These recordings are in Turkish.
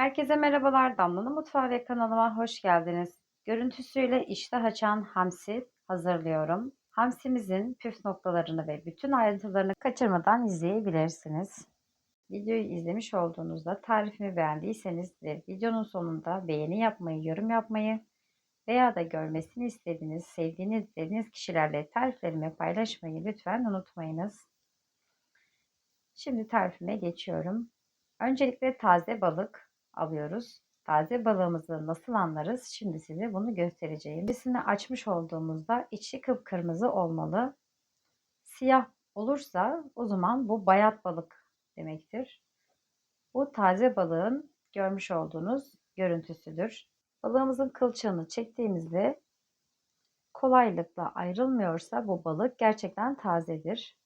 Herkese merhabalar. Damla'nın Mutfağı ve kanalıma hoş geldiniz. Görüntüsüyle iştah açan hamsi hazırlıyorum. Hamsimizin püf noktalarını ve bütün ayrıntılarını kaçırmadan izleyebilirsiniz. Videoyu izlemiş olduğunuzda tarifimi beğendiyseniz ve videonun sonunda beğeni yapmayı, yorum yapmayı veya da görmesini istediğiniz, sevdiğiniz dediğiniz kişilerle tariflerimi paylaşmayı lütfen unutmayınız. Şimdi tarifime geçiyorum. Öncelikle taze balık alıyoruz. Taze balığımızı nasıl anlarız? Şimdi size bunu göstereceğim. Birisini açmış olduğumuzda içi kıpkırmızı olmalı. Siyah olursa o zaman bu bayat balık demektir. Bu taze balığın görmüş olduğunuz görüntüsüdür. Balığımızın kılçığını çektiğimizde kolaylıkla ayrılmıyorsa bu balık gerçekten tazedir.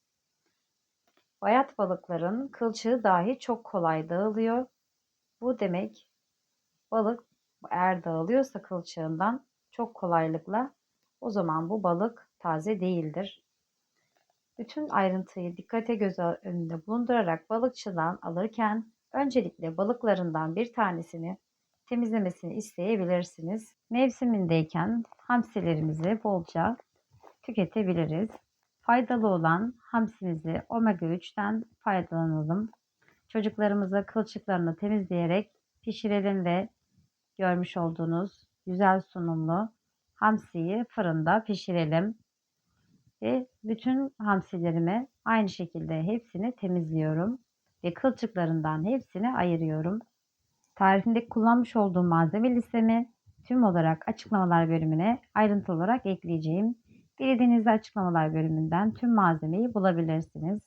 Bayat balıkların kılçığı dahi çok kolay dağılıyor. Bu demek balık eğer dağılıyorsa kılçığından çok kolaylıkla o zaman bu balık taze değildir. Bütün ayrıntıyı dikkate göz önünde bulundurarak balıkçıdan alırken öncelikle balıklarından bir tanesini temizlemesini isteyebilirsiniz. Mevsimindeyken hamsilerimizi bolca tüketebiliriz. Faydalı olan hamsimizi omega 3'ten faydalanalım. Çocuklarımıza kılçıklarını temizleyerek pişirelim ve görmüş olduğunuz güzel sunumlu hamsiyi fırında pişirelim. Ve bütün hamsilerimi aynı şekilde hepsini temizliyorum ve kılçıklarından hepsini ayırıyorum. Tarifimde kullanmış olduğum malzeme listemi tüm olarak açıklamalar bölümüne ayrıntı olarak ekleyeceğim. Dilediğinizde açıklamalar bölümünden tüm malzemeyi bulabilirsiniz.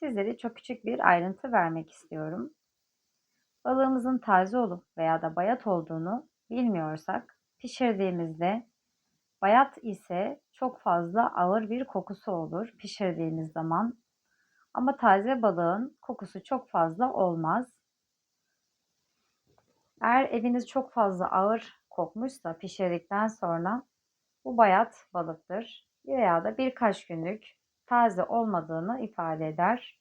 Sizlere çok küçük bir ayrıntı vermek istiyorum. Balığımızın taze olup veya da bayat olduğunu bilmiyorsak pişirdiğimizde bayat ise çok fazla ağır bir kokusu olur pişirdiğimiz zaman. Ama taze balığın kokusu çok fazla olmaz. Eğer eviniz çok fazla ağır kokmuşsa pişirdikten sonra bu bayat balıktır veya da birkaç günlük taze olmadığını ifade eder.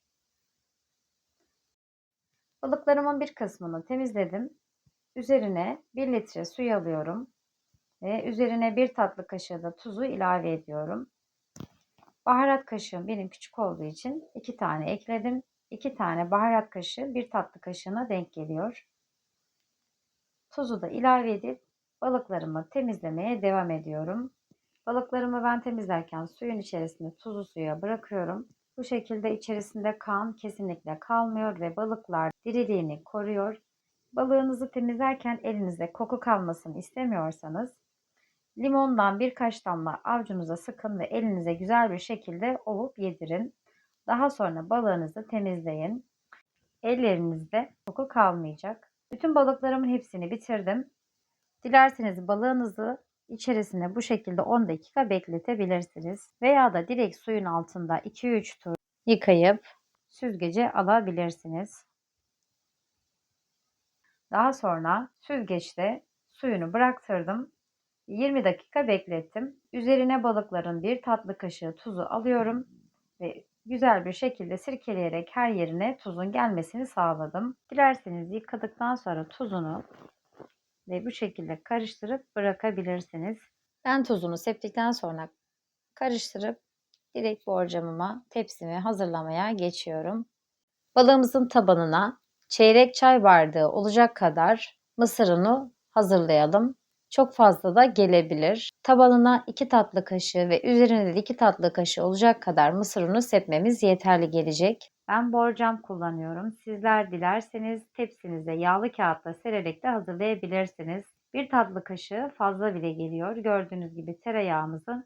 Balıklarımın bir kısmını temizledim. Üzerine 1 litre suyu alıyorum ve üzerine bir tatlı kaşığı da tuzu ilave ediyorum. Baharat kaşığım benim küçük olduğu için 2 tane ekledim. 2 tane baharat kaşığı bir tatlı kaşığına denk geliyor. Tuzu da ilave edip balıklarımı temizlemeye devam ediyorum. Balıklarımı ben temizlerken suyun içerisinde tuzlu suya bırakıyorum. Bu şekilde içerisinde kan kesinlikle kalmıyor ve balıklar diriliğini koruyor. Balığınızı temizlerken elinizde koku kalmasını istemiyorsanız limondan birkaç damla avcunuza sıkın ve elinize güzel bir şekilde ovup yedirin. Daha sonra balığınızı temizleyin. Ellerinizde koku kalmayacak. Bütün balıklarımın hepsini bitirdim. Dilerseniz balığınızı içerisine bu şekilde 10 dakika bekletebilirsiniz. Veya da direkt suyun altında 2-3 tur yıkayıp süzgece alabilirsiniz. Daha sonra süzgeçte suyunu bıraktırdım. 20 dakika beklettim. Üzerine balıkların bir tatlı kaşığı tuzu alıyorum ve güzel bir şekilde sirkeleyerek her yerine tuzun gelmesini sağladım. Dilerseniz yıkadıktan sonra tuzunu ve bu şekilde karıştırıp bırakabilirsiniz. Ben tuzunu septikten sonra karıştırıp direkt borcamıma tepsimi hazırlamaya geçiyorum. Balığımızın tabanına çeyrek çay bardağı olacak kadar mısır unu hazırlayalım. Çok fazla da gelebilir. Tabanına 2 tatlı kaşığı ve üzerine de 2 tatlı kaşığı olacak kadar mısır unu sepmemiz yeterli gelecek. Ben borcam kullanıyorum. Sizler dilerseniz tepsinize yağlı kağıtla sererek de hazırlayabilirsiniz. Bir tatlı kaşığı fazla bile geliyor. Gördüğünüz gibi tereyağımızın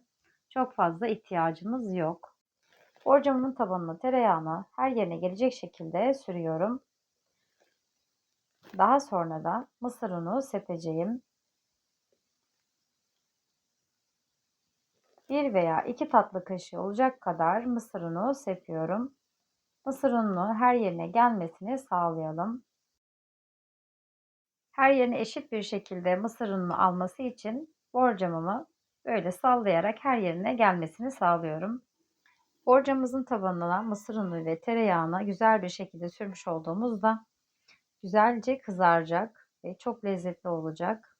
çok fazla ihtiyacımız yok. Borcamın tabanına tereyağını her yerine gelecek şekilde sürüyorum. Daha sonra da mısır unu sepeceğim. 1 veya 2 tatlı kaşığı olacak kadar mısır unu sepiyorum. Mısır ununu her yerine gelmesini sağlayalım. Her yerine eşit bir şekilde mısır ununu alması için borcamımı böyle sallayarak her yerine gelmesini sağlıyorum. Borcamımızın tabanına mısır unu ve tereyağını güzel bir şekilde sürmüş olduğumuzda güzelce kızaracak ve çok lezzetli olacak.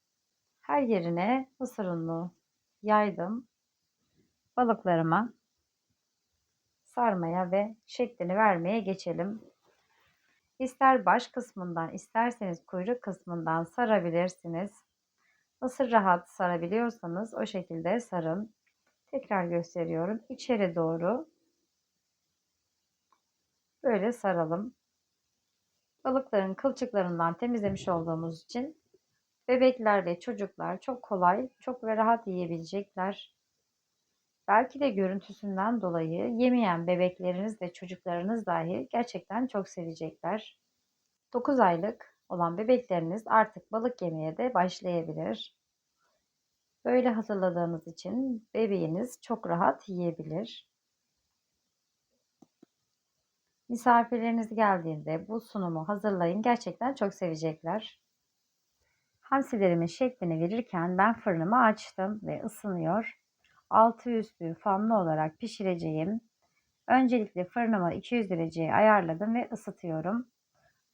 Her yerine mısır ununu yaydım. Balıklarıma sarmaya ve şeklini vermeye geçelim. İster baş kısmından isterseniz kuyruk kısmından sarabilirsiniz. Nasıl rahat sarabiliyorsanız o şekilde sarın. Tekrar gösteriyorum. İçeri doğru böyle saralım. Balıkların kılçıklarından temizlemiş olduğumuz için bebekler ve çocuklar çok kolay, çok ve rahat yiyebilecekler. Belki de görüntüsünden dolayı yemeyen bebekleriniz ve çocuklarınız dahi gerçekten çok sevecekler. 9 aylık olan bebekleriniz artık balık yemeye de başlayabilir. Böyle hazırladığınız için bebeğiniz çok rahat yiyebilir. Misafirleriniz geldiğinde bu sunumu hazırlayın. Gerçekten çok sevecekler. Hamsilerimin şeklini verirken ben fırınımı açtım ve ısınıyor. Altı üstü fanlı olarak pişireceğim. Öncelikle fırınımı 200 dereceye ayarladım ve ısıtıyorum.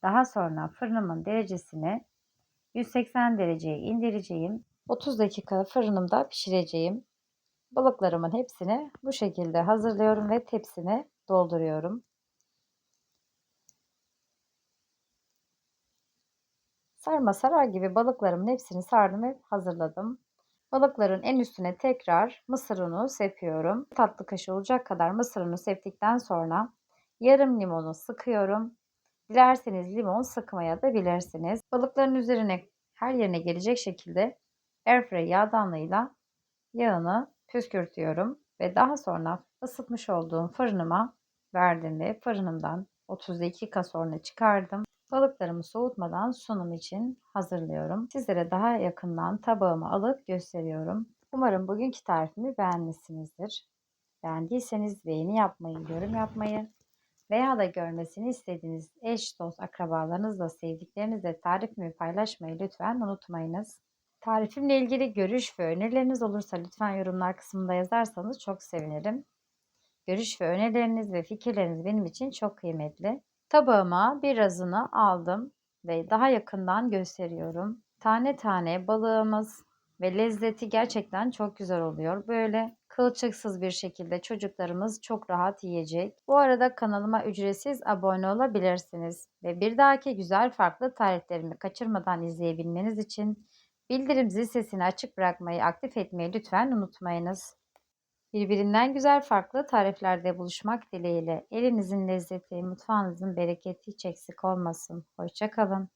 Daha sonra fırınımın derecesini 180 dereceye indireceğim. 30 dakika fırınımda pişireceğim. Balıklarımın hepsini bu şekilde hazırlıyorum ve tepsine dolduruyorum. Sarma sarar gibi balıklarımın hepsini sardım ve hazırladım. Balıkların en üstüne tekrar mısır unu sepiyorum. Tatlı kaşığı olacak kadar mısır unu septikten sonra yarım limonu sıkıyorum. Dilerseniz limon sıkmaya da bilirsiniz. Balıkların üzerine her yerine gelecek şekilde airfryer yağdanlığıyla yağını püskürtüyorum ve daha sonra ısıtmış olduğum fırınıma verdim ve fırınımdan 30 dakika sonra çıkardım. Balıklarımı soğutmadan sunum için hazırlıyorum. Sizlere daha yakından tabağımı alıp gösteriyorum. Umarım bugünkü tarifimi beğenmişsinizdir. Beğendiyseniz beğeni yapmayı, yorum yapmayı veya da görmesini istediğiniz eş, dost, akrabalarınızla, sevdiklerinizle tarifimi paylaşmayı lütfen unutmayınız. Tarifimle ilgili görüş ve önerileriniz olursa lütfen yorumlar kısmında yazarsanız çok sevinirim. Görüş ve önerileriniz ve fikirleriniz benim için çok kıymetli. Tabağıma birazını aldım ve daha yakından gösteriyorum. Tane tane balığımız ve lezzeti gerçekten çok güzel oluyor. Böyle kılçıksız bir şekilde çocuklarımız çok rahat yiyecek. Bu arada kanalıma ücretsiz abone olabilirsiniz. Ve bir dahaki güzel farklı tariflerimi kaçırmadan izleyebilmeniz için bildirim zil sesini açık bırakmayı, aktif etmeyi lütfen unutmayınız. Birbirinden güzel farklı tariflerde buluşmak dileğiyle elinizin lezzeti, mutfağınızın bereketi hiç eksik olmasın. Hoşçakalın.